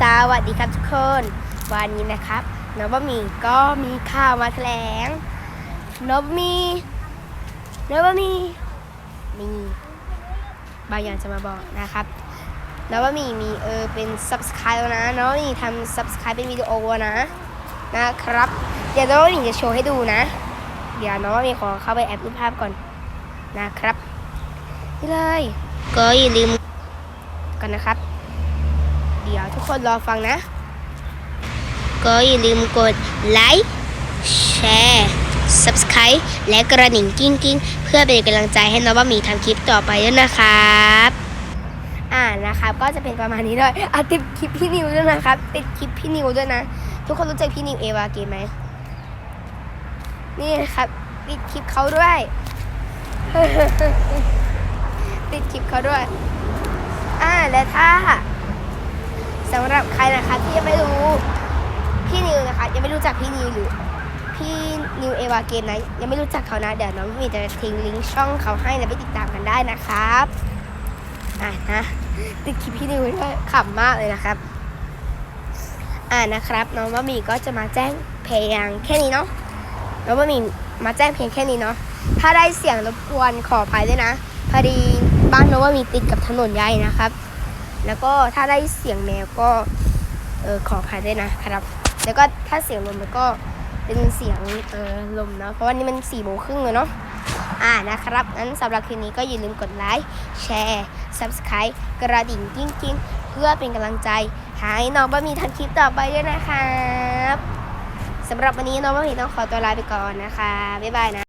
สวัสดีครับทุกคน วันนี้นะครับน้องบะหมี่ก็มีข่าวมาแถลงน้องบะหมี่น้องบะหมี่มีบางอย่างจะมาบอกนะครับน้องบะหมี่มีเออเป็น subscribe แล้วนะน้องบะหมี่ทำ subscribe เป็นวิดีโอนะนะครับ เดี๋ยวน้องบะหมี่จะโชว์ให้ดูนะ เดี๋ยวน้องบะหมี่ขอเข้าไปแอปรูปภาพก่อนนะครับนี่เลยก็อย่าลืมกันนะครับ เดี๋ยวทุกคนรอฟังนะ ก็อย่าลืมกดไลค์แชร์ subscribe และกระดิ่งกิ้งกิ้งเพื่อเป็นกำลังใจให้น้องบะหมี่ทำคลิปต่อไปด้วยนะครับ อ่านะครับ ก็จะเป็นประมาณนี้เลยอะติดคลิปพี่นิวด้วยนะครับ ติดคลิปพี่นิวด้วยนะ ทุกคนรู้จักพี่นิวเอวาเกมไหมนี่นะครับ ติดคลิปเขาด้วย ติดคลิปเขาด้วย อ่าและถ้า สำหรับใครนะคะที่ยังไม่รู้พี่นิวนะคะยังไม่รู้จักพี่นิวหรือพี่นิวเอวาเกมนะยังไม่รู้จักเขานะเดี๋ยวน้องมีจะทิ้งลิงก์ช่องเขาให้แล้วไปติดตามกันได้นะครับอ่านะติดคลิปพี่นิวด้วยขำมากเลยนะครับ อ่านะครับน้องบะมี่ก็จะมาแจ้งเพลงแค่นี้เนาะน้องบะมี่มาแจ้งเพียงแค่นี้เนาะถ้าได้เสียงรบกวนขออภัยด้วยนะพอดีบ้านน้องบะมี่ติดกับถนนใหญ่นะครับ แล้วก็ถ้าได้เสียงแมวก็เออขออภัยด้วยนะครับ แล้วก็ถ้าเสียงลมมันก็เป็นเสียงเออลมเนาะเพราะว่านี่มันสี่โมงครึ่งเลยเนาะอ่านะครับงั้นสำหรับคลิปนี้ก็อย่าลืมกดไลค์แชร์ subscribe กระดิ่งกิ้งกิ้งเพื่อเป็นกำลังใจให้น้องบะหมี่ทันคลิปต่อไปด้วยนะครับสำหรับวันนี้น้องบะหมี่ต้องขอตัวลาไปก่อนนะคะบ๊ายบายนะ